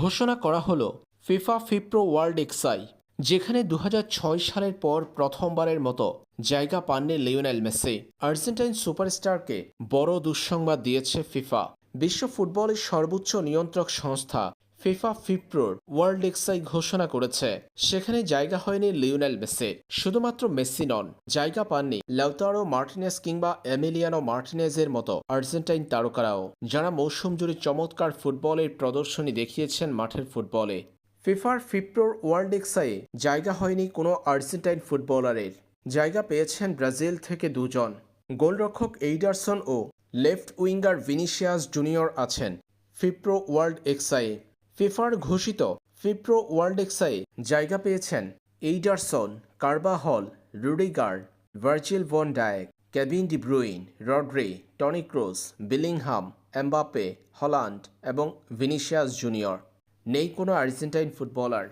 ঘোষণা করা হলো ফিফা ফিপ্রো ওয়ার্ল্ড এক্সাই যেখানে দু হাজার ছয় সালের পর প্রথমবারের মতো জায়গা পাননি লিওনেল মেসি। আর্জেন্টাইন সুপারস্টারকে বড় দুঃসংবাদ দিয়েছে ফিফা। বিশ্ব ফুটবলের সর্বোচ্চ নিয়ন্ত্রক সংস্থা ফিফা ফিপ্রোর ওয়ার্ল্ড এক্সাই ঘোষণা করেছে। সেখানে জায়গা হয়নি লিওনেল মেসি। শুধুমাত্র মেসি নন, জায়গা পাননি লাউতারো মার্টিনেস কিংবা এমিলিয়ানো মার্টিনেজের মতো আর্জেন্টাইন তারকারাও, যারা মৌসুম জুড়ে চমৎকার ফুটবলের প্রদর্শনী দেখিয়েছেন মাঠের ফুটবলে। ফিফার ফিপ্রোর ওয়ার্ল্ড এক্সাইয়ে জায়গা হয়নি কোনো আর্জেন্টাইন ফুটবলারের। জায়গা পেয়েছেন ব্রাজিল থেকে দুজন। গোলরক্ষক এইডারসন ও লেফট উইঙ্গার ভিনিসিয়াস জুনিয়র আছেন। ফিপ্রো ওয়ার্ল্ড এক্সাইয়ে ফিফার ঘোষিত ফিপ্রো ওয়ার্ল্ড এক্সাই জায়গা পেয়েছেন এইডারসন, কার্বা হল Rudiger Virgil van Dijk De Bruyne, Rodri, Toni Kroos Bellingham Mbappe Haaland এবং ভিনিশিয়াস জুনিয়র। নেই কোনো আর্জেন্টাইন ফুটবলার।